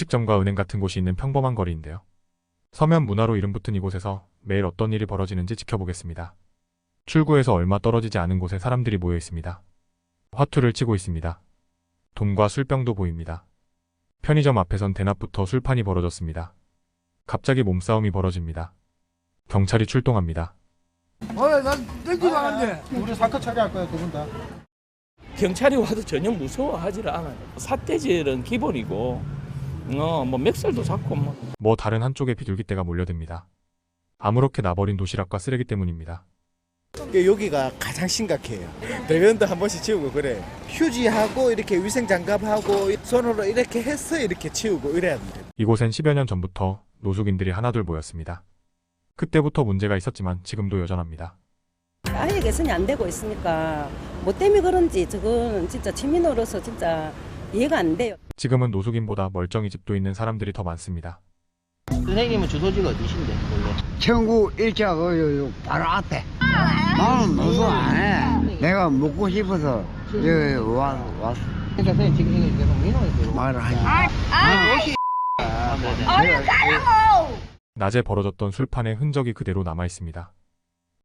식점과 은행 같은 곳이 있는 평범한 거리인데요. 서면 문화로 이름 붙은 이곳에서 매일 어떤 일이 벌어지는지 지켜보겠습니다. 출구에서 얼마 떨어지지 않은 곳에 사람들이 모여 있습니다. 화투를 치고 있습니다. 돈과 술병도 보입니다. 편의점 앞에선 대낮부터 술판이 벌어졌습니다. 갑자기 몸싸움이 벌어집니다. 경찰이 출동합니다. 어, 난안 돼. 우리 사건 처리할 거야 두분 다. 경찰이 와도 전혀 무서워하지 않아요. 사태질은 기본이고, 어, 뭐 멱살도 잡고 뭐. 뭐 다른 한쪽에 비둘기떼가 몰려듭니다. 아무렇게 나버린 도시락과 쓰레기 때문입니다. 여기가 가장 심각해요. 대면도 한 번씩 치우고 그래. 휴지하고 이렇게 위생 장갑하고 손으로 이렇게 해서 이렇게 치우고 이래야 돼. 이곳엔 10여 년 전부터 노숙인들이 하나둘 모였습니다. 그때부터 문제가 있었지만 지금도 여전합니다. 아예 개선이 안 되고 있으니까 뭐 때문에 그런지 저건 진짜 시민으로서 진짜 이해가 안 돼요. 지금은 노숙인보다 멀쩡히 집도 있는 사람들이 더 많습니다. 선생님은 주소지가 어디신데 원래? 청구 일자 그 바로 앞에. 나는 노수 안 해. 내가 먹고 싶어서 여기 와, 왔어. 그러니까 선생님 지금 이게 계속 민원이 말을 하지. 아, 네네. 낮에 벌어졌던 술판의 흔적이 그대로 남아 있습니다.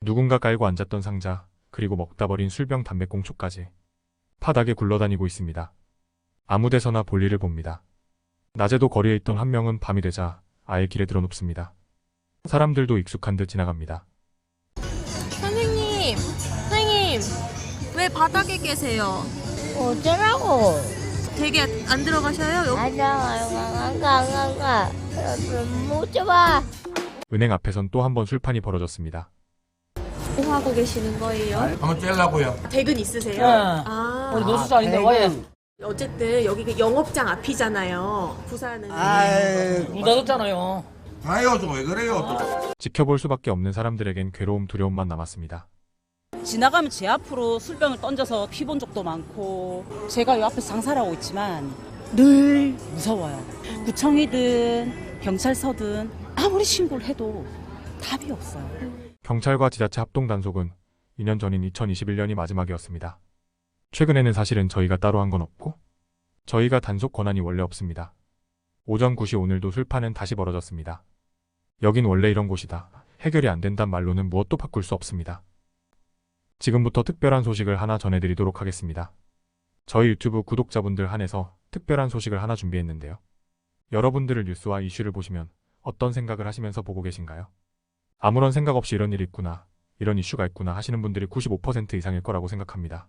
누군가 깔고 앉았던 상자, 그리고 먹다 버린 술병 담배꽁초까지 바닥에 굴러다니고 있습니다. 아무 데서나 볼일을 봅니다. 낮에도 거리에 있던 한 명은 밤이 되자 아예 길에 들어눕습니다. 사람들도 익숙한 듯 지나갑니다. 선생님, 선생님, 왜 바닥에 계세요? 어쩌라고? 되게 안 들어가셔요? 여기 안가안가 안가 안가 못 잡아. 은행 앞에선 또 한 번 술판이 벌어졌습니다. 뭐 하고 계시는 거예요? 한번 째려고요. 퇴근 있으세요? 네. 아, 우리 노숙자인데 왜? 어쨌든 여기 그 영업장 앞이잖아요. 부산은. 아이, 문 닫았잖아요. 아유, 좀왜 그래요? 또. 지켜볼 수밖에 없는 사람들에겐 괴로움, 두려움만 남았습니다. 지나가면 제 앞으로 술병을 던져서 피본 적도 많고 제가 이 앞에서 장사를 하고 있지만 늘 무서워요. 구청이든 경찰서든 아무리 신고를 해도 답이 없어요. 경찰과 지자체 합동 단속은 2년 전인 2021년이 마지막이었습니다. 최근에는 사실은 저희가 따로 한 건 없고 저희가 단속 권한이 원래 없습니다. 오전 9시 오늘도 술판은 다시 벌어졌습니다. 여긴 원래 이런 곳이다. 해결이 안 된단 말로는 무엇도 바꿀 수 없습니다. 지금부터 특별한 소식을 하나 전해드리도록 하겠습니다. 저희 유튜브 구독자분들 한해서 특별한 소식을 하나 준비했는데요. 여러분들을 뉴스와 이슈를 보시면 어떤 생각을 하시면서 보고 계신가요? 아무런 생각 없이 이런 일이 있구나, 이런 이슈가 있구나 하시는 분들이 95% 이상일 거라고 생각합니다.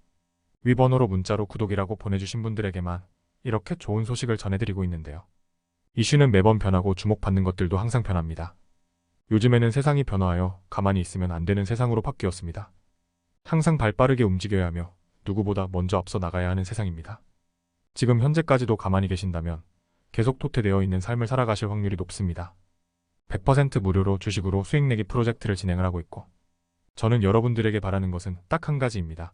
위 번호로 문자로 구독이라고 보내주신 분들에게만 이렇게 좋은 소식을 전해드리고 있는데요. 이슈는 매번 변하고 주목받는 것들도 항상 변합니다. 요즘에는 세상이 변화하여 가만히 있으면 안 되는 세상으로 바뀌었습니다. 항상 발빠르게 움직여야 하며 누구보다 먼저 앞서 나가야 하는 세상입니다. 지금 현재까지도 가만히 계신다면 계속 토태되어 있는 삶을 살아가실 확률이 높습니다. 100% 무료로 주식으로 수익 내기 프로젝트를 진행을 하고 있고 저는 여러분들에게 바라는 것은 딱 한 가지입니다.